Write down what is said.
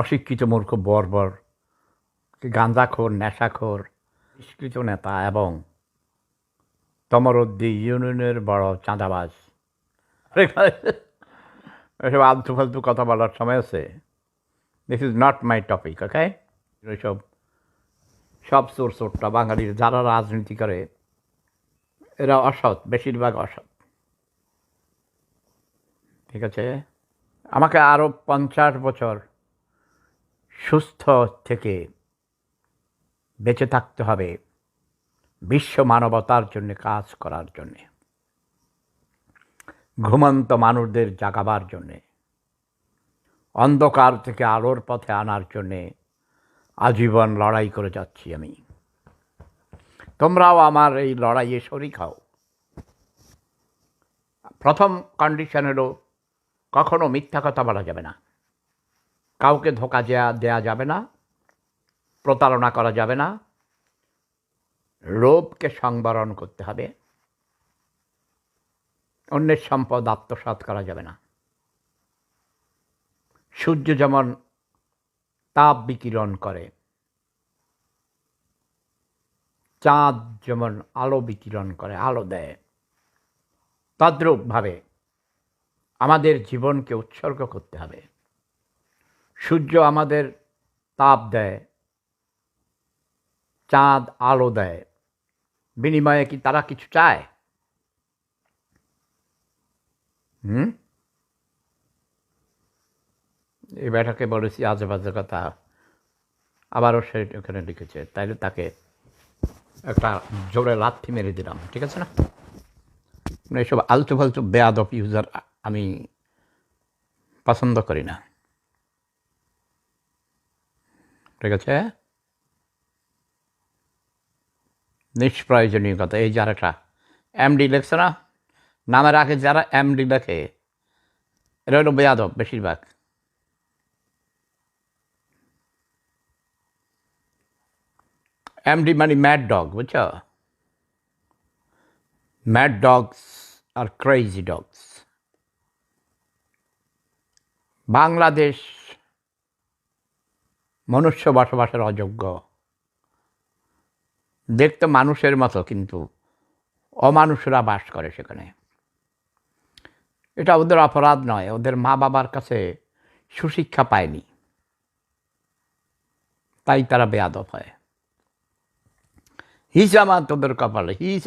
অশিক্ষিত মূর্খ বর্বর, গাঁজাখোর, নেশাখোর, নিষ্কৃত নেতা এবং তমরদ্দি ইউনিয়নের বড় চাঁদাবাজ। এসব আলতু ফালতু কথা বলার সময় আছে। This is not my topic okay এসব সব চোর সোরটা বাঙালির যারা রাজনীতি করে, এরা অসৎ, বেশিরভাগ অসৎ। ঠিক আছে? আমাকে আরও পঞ্চাশ বছর সুস্থ থেকে বেঁচে থাকতে হবে বিশ্ব মানবতার জন্য, কাজ করার জন্যে, ঘুমন্ত মানুষদের জাগাবার জন্যে, অন্ধকার থেকে আলোর পথে আনার জন্যে আজীবন লড়াই করে যাচ্ছি আমি। তোমরাও আমার এই লড়াইয়ে শরিক হও। প্রথম কন্ডিশন হলো, কখনো মিথ্যা কথা বলা যাবে না। কাউকে ধোকা দেয়া দেয়া যাবে না, প্রতারণা করা যাবে না লোভকে সংবরণ করতে হবে, অন্যের সম্পদ আত্মসাৎ করা যাবে না। সূর্য যেমন তাপ বিকিরণ করে, চাঁদ যেমন আলো বিকিরণ করে, আলো দেয়, তদ্রূপভাবে আমাদের জীবনকে উৎসর্গ করতে হবে। সূর্য আমাদের তাপ দেয়, চাঁদ আলো দেয়। বিনিময়ে কি তারা কিছু চায়? হুম? এই ব্যাটাকে বলেছি, আজে বাজে কথা। আবারও সে ওখানে লিখেছে, তাইলে তাকে একটা জোরে লাথি মেরে দিলাম, ঠিক আছে না? মানে এইসব আলতু ফালতু বেয়াদব ইউজার আমি পছন্দ করি না। ঠিক আছে? নিষ্প্রয়োজনীয় কথা, এই যার একটা এমডি লেখছে না? নামের আগে যারা এমডি লেখে এটা বেয়াদব বেশিরভাগ। এমডি মানে ম্যাড ডগ বুঝছ? ম্যাড ডগস আর ক্রেজি ডগস বাংলাদেশ মনুষ্য বসবাসের অযোগ্য। দেখতে মানুষের মতো, কিন্তু অমানুষরা বাস করে সেখানে। এটা ওদের অপরাধ নয়, ওদের মা বাবার কাছে সুশিক্ষা পায়নি। তাই তারা বেয়াদব হয়। হিসামা তোদের কপালে হিস